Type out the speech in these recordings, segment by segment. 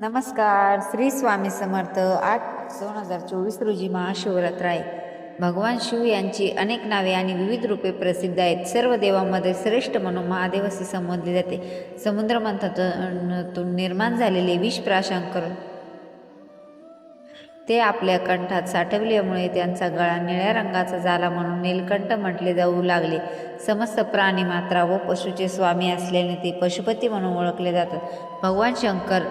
नमस्कार श्री स्वामी समर्थ. आठ दोन हजार चोवीस रोजी महाशिवरात्र आहे. भगवान शिव यांची अनेक नावे आणि विविध रूपे प्रसिद्ध आहेत. सर्व देवांमध्ये श्रेष्ठ म्हणून महादेव असे संबोधले जाते. समुद्र मंथातून निर्माण झालेले विष प्राशांकर ते आपल्या कंठात साठवल्यामुळे त्यांचा गळा निळ्या रंगाचा झाला म्हणून नीलकंठ म्हटले जाऊ लागले. समस्त प्राणी मात्रा व पशुचे स्वामी असल्याने ते पशुपती म्हणून ओळखले जातात. भगवान शंकर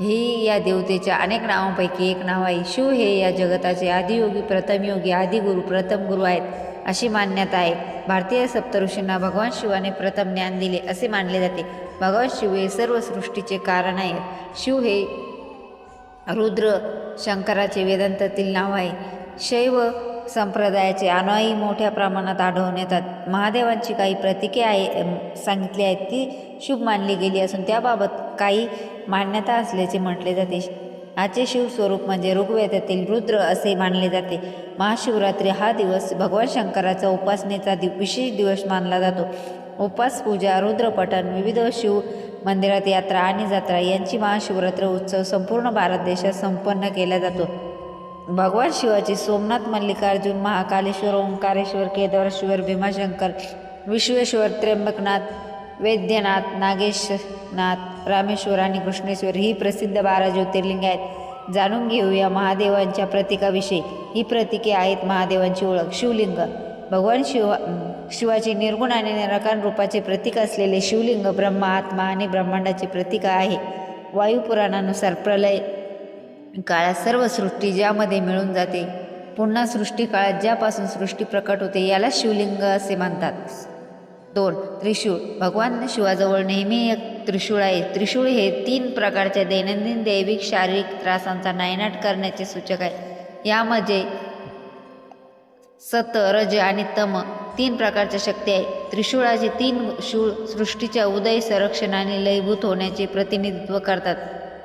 हे या देवतेच्या अनेक नावांपैकी एक नाव आहे. शिव हे या जगताचे आदियोगी प्रथमयोगी आदिगुरु प्रथम गुरु आहेत अशी मान्यता आहे. भारतीय सप्तऋषींना भगवान शिवाने प्रथम ज्ञान दिले असे मानले जाते. भगवान शिव हे सर्व सृष्टीचे कारण आहेत. शिव हे रुद्र शंकराचे वेदांतातील नाव आहे. शैव संप्रदायाचे अनुयायी मोठ्या प्रमाणात आढळून येतात. महादेवांची काही प्रतीके आहे सांगितली आहेत ती शुभ मानली गेली असून त्याबाबत काही मान्यता असल्याचे म्हटले जाते. आजचे शिवस्वरूप म्हणजे ऋग्वेदातील रुद्र असे मानले जाते. महाशिवरात्री हा दिवस भगवान शंकराचा उपासनेचा दिव विशेष दिवस मानला जातो. उपास पूजा रुद्रपठण विविध शिव मंदिरात यात्रा आणि जत्रा यांची महाशिवरात्र उत्सव संपूर्ण भारत देशात संपन्न केला जातो. भगवान शिवाची सोमनाथ मल्लिकार्जुन महाकालेश्वर ओंकारेश्वर केदारेश्वर भीमाशंकर विश्वेश्वर त्र्यंबकनाथ वैद्यनाथ नागेशनाथ रामेश्वर आणि कृष्णेश्वर ही प्रसिद्ध बारा ज्योतिर्लिंग आहेत. जाणून घेऊया महादेवांच्या प्रतीकाविषयी. ही प्रतीके आहेत महादेवांची ओळख. शिवलिंग. भगवान शिवा शिवाचे निर्गुण आणि निराकार रूपाचे प्रतीक असलेले शिवलिंग ब्रह्मा आत्मा आणि ब्रह्मांडाचे प्रतीक आहे. वायुपुराणानुसार प्रलय काळात सर्व सृष्टी ज्यामध्ये मिळून जाते पुन्हा सृष्टी काळात ज्यापासून सृष्टी प्रकट होते याला शिवलिंग असे म्हणतात. दोन त्रिशूळ. भगवान शिवाजवळ नेहमी एक त्रिशूळ आहे. त्रिशूळ हे तीन प्रकारच्या दैनंदिन दैविक शारीरिक त्रासांचा नायनाट करण्याचे सूचक आहे. यामध्ये सत रज आणि तम तीन प्रकारच्या शक्ती आहे. त्रिशूळाचे तीन शूळ सृष्टीच्या उदय संरक्षण आणि लयभूत होण्याचे प्रतिनिधित्व करतात.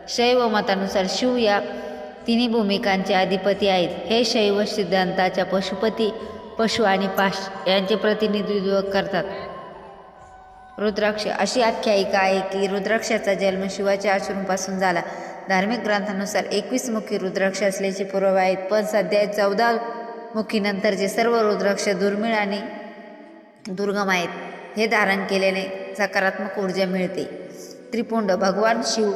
शैव मतानुसार शिव या तिन्ही भूमिकांचे अधिपती आहेत. हे शैव सिद्धांताच्या पशुपती पशु आणि पाश यांचे प्रतिनिधित्व करतात. रुद्राक्ष अशी आख्यायिका आहे की रुद्राक्षाचा जन्म शिवाच्या आश्रमपासून झाला. धार्मिक ग्रंथानुसार एकवीस मुखी रुद्राक्ष असल्याचे पुरावे आहेत पण सध्या चौदा मुखीनंतरचे सर्व रुद्राक्ष दुर्मिळ आणि दुर्गम आहेत हे धारण केल्याने सकारात्मक ऊर्जा मिळते. त्रिपुंड भगवान शिव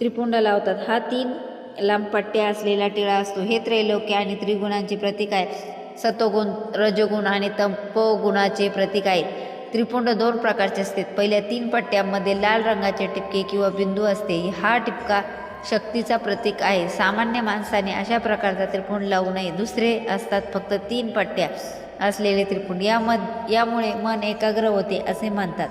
त्रिपुंड लावतात. हा तीन लांब पट्ट्या असलेला टिळा असतो. हे त्रैलोक्य आणि त्रिगुणांचे प्रतीक आहे सतोगुण रजोगुण आणि तपोगुणाचे प्रतीक आहे त्रिपुंड दोन प्रकारचे असतात. पहिल्या तीन पट्ट्यांमध्ये लाल रंगाचे टिपके किंवा बिंदू असते. हा टिपका शक्तीचा प्रतीक आहे. सामान्य माणसाने अशा प्रकारचा त्रिपुंड लावू नये. दुसरे असतात फक्त तीन पट्ट्या असलेले त्रिपुंड. याम यामुळे मन एकाग्र होते असे म्हणतात.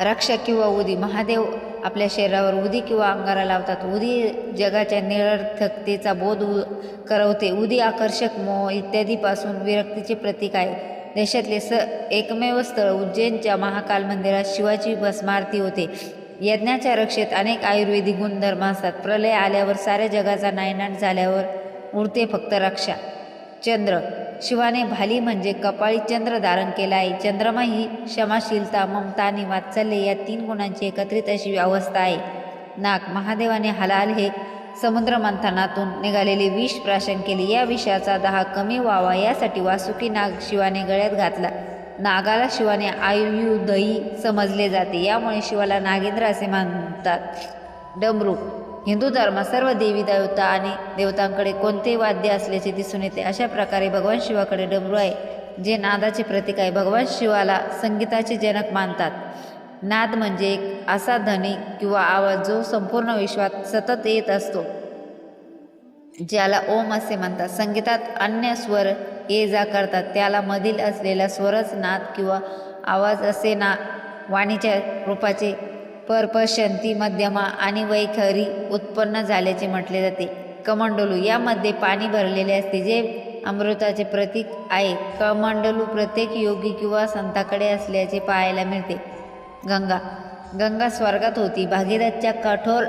रक्षा किंवा उदी. महादेव आपल्या शरीरावर उदी किंवा अंगारा लावतात. उदी जगाच्या निरर्थकतेचा बोध उ करवते. उदी आकर्षक मोह इत्यादीपासून विरक्तीचे प्रतीक आहे. देशातले स एकमेव स्थळ उज्जैनच्या महाकाल मंदिरात शिवाची भस्मारती होते. यज्ञाच्या रक्षेत अनेक आयुर्वेदिक गुणधर्म असतात. प्रलय आल्यावर साऱ्या जगाचा नायनाट झाल्यावर उरते फक्त रक्षा. चंद्र शिवाने भाली म्हणजे कपाळी चंद्र धारण केला आहे चंद्रमा ही क्षमाशीलता ममता आणि वात्सल्य या तीन गुणांची एकत्रित अशी अवस्था आहे. नाग महादेवाने हलाल हे समुद्र मंथनातून निघालेले विष प्राशन केले. या विषाचा दहा कमी व्हावा यासाठी वासुकी नाग शिवाने गळ्यात घातला. नागाला शिवाने आयुदयी समजले जाते. यामुळे शिवाला नागेंद्र असे मानतात. डमरू हिंदू धर्मात सर्व देवी देवता आणि देवतांकडे कोणते वाद्य असल्याचे दिसून येते अशा प्रकारे भगवान शिवाकडे डमरू आहे जे नादाचे प्रतीक आहे. भगवान शिवाला संगीताचे जनक मानतात. नाद म्हणजे एक असा ध्वनी किंवा आवाज जो संपूर्ण विश्वात सतत येत असतो ज्याला ओम असे म्हणतात. संगीतात अन्य स्वर ये जा करतात त्याला मधील असलेला स्वरच नाद किंवा आवाज असे ना वाणीच्या रूपाचे परपशंती मध्यमा आणि वैखरी उत्पन्न झाल्याचे म्हटले जाते. कमंडलू यामध्ये पाणी भरलेले असते जे अमृताचे प्रतीक आहे. कमंडलू प्रत्येक योगी किंवा संताकडे असल्याचे पाहायला मिळते. गंगा. गंगा स्वर्गात होती. भागीरथच्या कठोर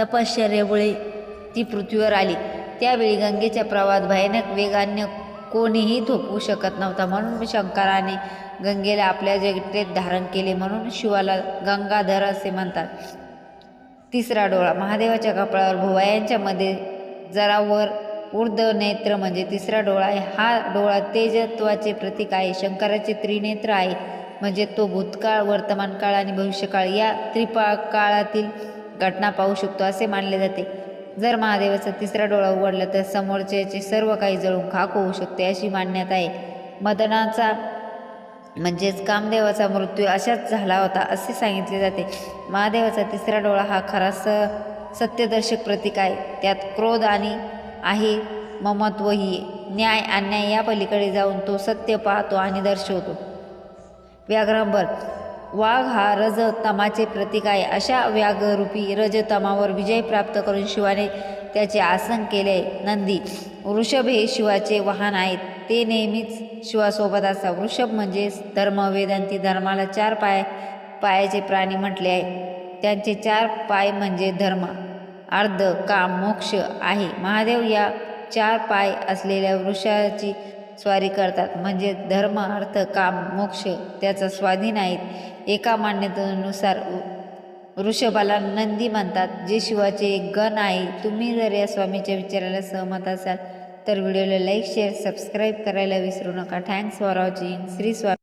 तपश्चर्यामुळे ती पृथ्वीवर आली. त्यावेळी गंगेच्या प्रवाहात भयानक वेगाने कोणीही थोपवू शकत नव्हता. म्हणून शंकराने गंगेला आपल्या जगतेत धारण केले म्हणून शिवाला गंगाधर असे म्हणतात. तिसरा डोळा महादेवाच्या कपाळावर भुवयांच्यामध्ये जरा वर ऊर्ध नेत्र म्हणजे तिसरा डोळा आहे. हा डोळा तेजत्वाचे प्रतीक आहे. शंकराचे त्रिनेत्र आहे. म्हणजे तो भूतकाळ वर्तमान काळ आणि भविष्यकाळ या त्रिपा काळातील घटना पाहू शकतो असे मानले जाते. जर महादेवाचा तिसरा डोळा उघडला तर समोरच्याचे सर्व काही जळून खाक होऊ शकते अशी मान्यता आहे. मदनाचा म्हणजेच कामदेवाचा मृत्यू अशाच झाला होता असे सांगितले जाते. महादेवाचा तिसरा डोळा हा खरा स सत्यदर्शक प्रतीक आहे. त्यात क्रोध आणि आहे ममत्वही न्याय अन्याय या पलीकडे जाऊन तो सत्य पाहतो आणि दर्शवतो. व्याघ्रांबर वाघ हा रजतमाचे प्रतीक आहे. अशा व्याघरूपी रजतमावर विजय प्राप्त करून शिवाने त्याचे आसन केले. नंदी वृषभ हे शिवाचे वाहन आहेत. ते नेहमीच शिवासोबत असतात. वृषभ म्हणजे धर्म वेदांती धर्माला चार पाय पायाचे प्राणी म्हटले आहे. त्यांचे चार पाय म्हणजे धर्म. अर्ध काम मोक्ष आहे. महादेव या चार पाय असलेल्या वृषाची स्वारी करतात. म्हणजे धर्म अर्थ काम मोक्ष त्याचा स्वाधीन आहेत. एका मान्यतेनुसार वृषभाला नंदी म्हणतात जे शिवाचे एक गण आहे तुम्ही जर या स्वामीच्या विचाराला सहमत असाल तर व्हिडिओला लाईक शेअर सबस्क्राईब करायला विसरू नका. Thanks for watching Shri Swami